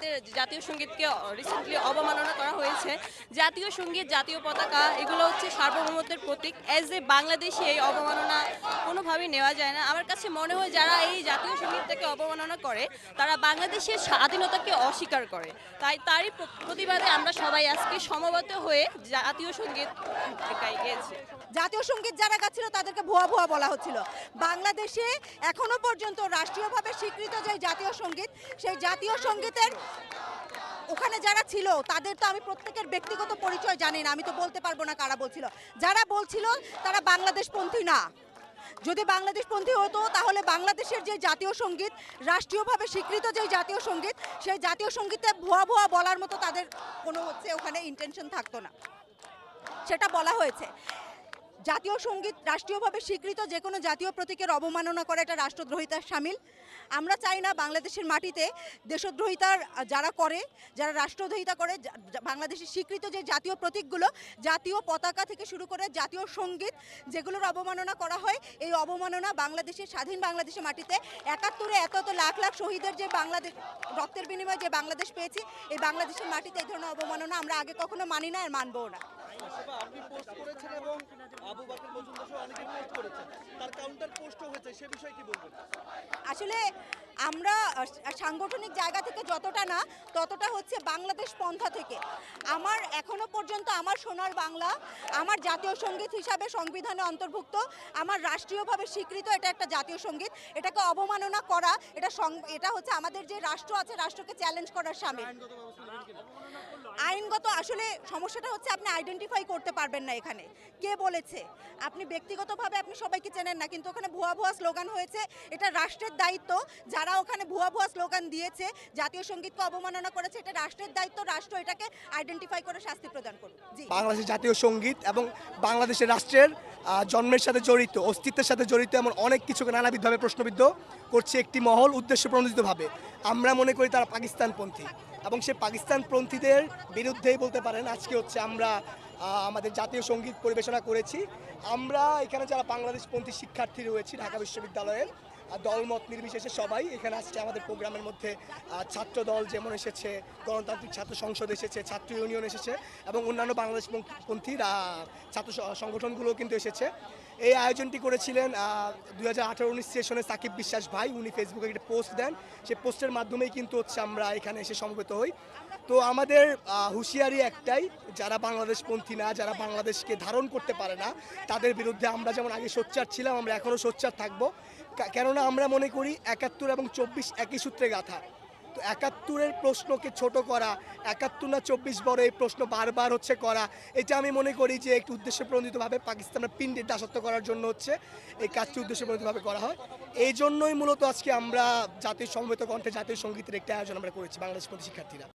আমাদের জাতীয় সঙ্গীতকে রিসেন্টলি অবমাননা করা হয়েছে। জাতীয় সংগীত, জাতীয় পতাকা, এগুলো হচ্ছে সার্বভৌমত্বের প্রতীক। অ্যাজ এ বাংলাদেশি এই অবমাননা কোনোভাবেই নেওয়া যায় না। আমার কাছে মনে হয় যারা এই জাতীয় সঙ্গীতটাকে অবমাননা করে, তারা বাংলাদেশের স্বাধীনতাকে অস্বীকার করে। তাই তারই প্র- প্রতিবাদে আমরা সবাই আজকে সমবেত হয়ে জাতীয় সংগীত গেয়েছি। জাতীয় সংগীত যারা গাচ্ছিল, তাদেরকে ভুয়া ভুয়া বলা হচ্ছিল। বাংলাদেশে এখনও পর্যন্ত রাষ্ট্রীয়ভাবে স্বীকৃত যে জাতীয় সংগীত, সেই জাতীয় সঙ্গীতের ওখানে যারা ছিল, তাদের তো আমি প্রত্যেকের ব্যক্তিগত পরিচয় জানি না, আমি তো বলতে পারব না কারা বলছিল। যারা বলছিল, তারা বাংলাদেশপন্থী না। যদি বাংলাদেশপন্থী হতো, তাহলে বাংলাদেশের যে জাতীয় সংগীত, রাষ্ট্রীয়ভাবে স্বীকৃত যে জাতীয় সংগীত, সেই জাতীয় সঙ্গীতে ভুয়া ভুয়া বলার মতো তাদের কোনো হচ্ছে ওখানে ইন্টেনশন থাকতো না। সেটা বলা হয়েছে। জাতীয় সংগীত রাষ্ট্রীয়ভাবে স্বীকৃত যে কোনো জাতীয় প্রতীকের অবমাননা করা এটা রাষ্ট্রদ্রোহিতার সামিল। আমরা চাই না বাংলাদেশের মাটিতে দেশদ্রোহিতার যারা করে, যারা রাষ্ট্রদ্রোহিতা করে বাংলাদেশের স্বীকৃত যে জাতীয় প্রতীকগুলো, জাতীয় পতাকা থেকে শুরু করে জাতীয় সংগীত যেগুলোর অবমাননা করা হয়, এই অবমাননা বাংলাদেশের, স্বাধীন বাংলাদেশের মাটিতে একাত্তরে এত এত লাখ লাখ শহীদের যে বাংলাদেশ, রক্তের বিনিময়ে যে বাংলাদেশ পেয়েছি, এই বাংলাদেশের মাটিতে এই ধরনের অবমাননা আমরা আগে কখনো মানি না আর মানবও না। সেবা আপনি পোস্ট করেছেন এবং আবু বাকর মজুমদার সহ অনেকে পোস্ট করেছেন তার কাউন্টার পোস্টও হয়েছে সে বিষয়ে কি বলবেন? আসলে আমরা সাংগঠনিক জায়গা থেকে যতটা না ততটা হচ্ছে বাংলাদেশ পন্থা থেকে। আমার এখনও পর্যন্ত আমার সোনার বাংলা আমার জাতীয় সংগীত হিসাবে সংবিধানে অন্তর্ভুক্ত আমার রাষ্ট্রীয়ভাবে স্বীকৃত এটা একটা জাতীয় সংগীত এটাকে অবমাননা করা এটা এটা হচ্ছে আমাদের যে রাষ্ট্র আছে রাষ্ট্রকে চ্যালেঞ্জ করার সামিল। আইনগত আসলে সমস্যাটা হচ্ছে আপনি আইডেন্টিফাই করতে পারবেন না এখানে। কে বলেছে? আপনি ব্যক্তিগতভাবে আপনি সবাইকে চেনেন না, কিন্তু ওখানে ভুয়া ভুয়া স্লোগান হয়েছে। এটা রাষ্ট্রের দায়িত্ব। যারা ওখানে ভুয়া ভুয়া স্লোগান দিয়েছে, জাতীয় সঙ্গীতকে অবমাননা করেছে, এটা রাষ্ট্রের দায়িত্ব। রাষ্ট্র এটাকে আইডেন্টিফাই করে শাস্তি প্রদান করুন জি। বাংলাদেশের জাতীয় সংগীত এবং বাংলাদেশের রাষ্ট্রের জন্মের সাথে জড়িত, অস্তিত্বের সাথে জড়িত এমন অনেক কিছুকে নানাবিধভাবে প্রশ্নবিদ্ধ করছে একটি মহল উদ্দেশ্য প্রণোদিতভাবে আমরা মনে করি তারা পাকিস্তানপন্থী। এবং সে পাকিস্তানপন্থীদের বিরুদ্ধেই বলতে পারেন, আজকে হচ্ছে আমরা আমাদের জাতীয় সংগীত পরিবেশনা করেছি। আমরা এখানে যারা বাংলাদেশপন্থী শিক্ষার্থী রয়েছি ঢাকা বিশ্ববিদ্যালয়ের দলমত নির্বিশেষে সবাই এখানে আসছে আমাদের প্রোগ্রামের মধ্যে। ছাত্র দল যেমন এসেছে, গণতান্ত্রিক ছাত্র সংসদ এসেছে, ছাত্র ইউনিয়ন এসেছে এবং অন্যান্য বাংলাদেশ পন্থী ছাত্র সংগঠনগুলোও কিন্তু এসেছে। এই আয়োজনটি করেছিলেন দুই হাজার আঠারো উনিশ সেশনে সাকিব বিশ্বাস ভাই। উনি ফেসবুকে একটা পোস্ট দেন। সেই পোস্টের মাধ্যমেই কিন্তু হচ্ছে আমরা এখানে এসে সমবেত হই। তো আমাদের হুঁশিয়ারি একটাই, যারা বাংলাদেশপন্থী না, যারা বাংলাদেশকে ধারণ করতে পারে না, তাদের বিরুদ্ধে আমরা যেমন আগে সোচ্চার ছিলাম, আমরা এখনও সোচ্চার থাকব। কেননা আমরা মনে করি একাত্তর এবং চব্বিশ একই সূত্রে গাথা। তো একাত্তরের প্রশ্নকে ছোট করা, একাত্তর না চব্বিশ বড় এই প্রশ্ন বারবার হচ্ছে করা, এটা আমি মনে করি যে একটু উদ্দেশ্য প্রণোদিতভাবে পাকিস্তানের পিণ্ডের দাসত্ব করার জন্য হচ্ছে এই কাজটি উদ্দেশ্য প্রণোদিতভাবে করা হয়। এই জন্যই মূলত আজকে আমরা জাতীয় সমবেত কণ্ঠে জাতীয় সঙ্গীতের একটা আয়োজন আমরা করেছি বাংলাদেশ প্রতি শিক্ষার্থীরা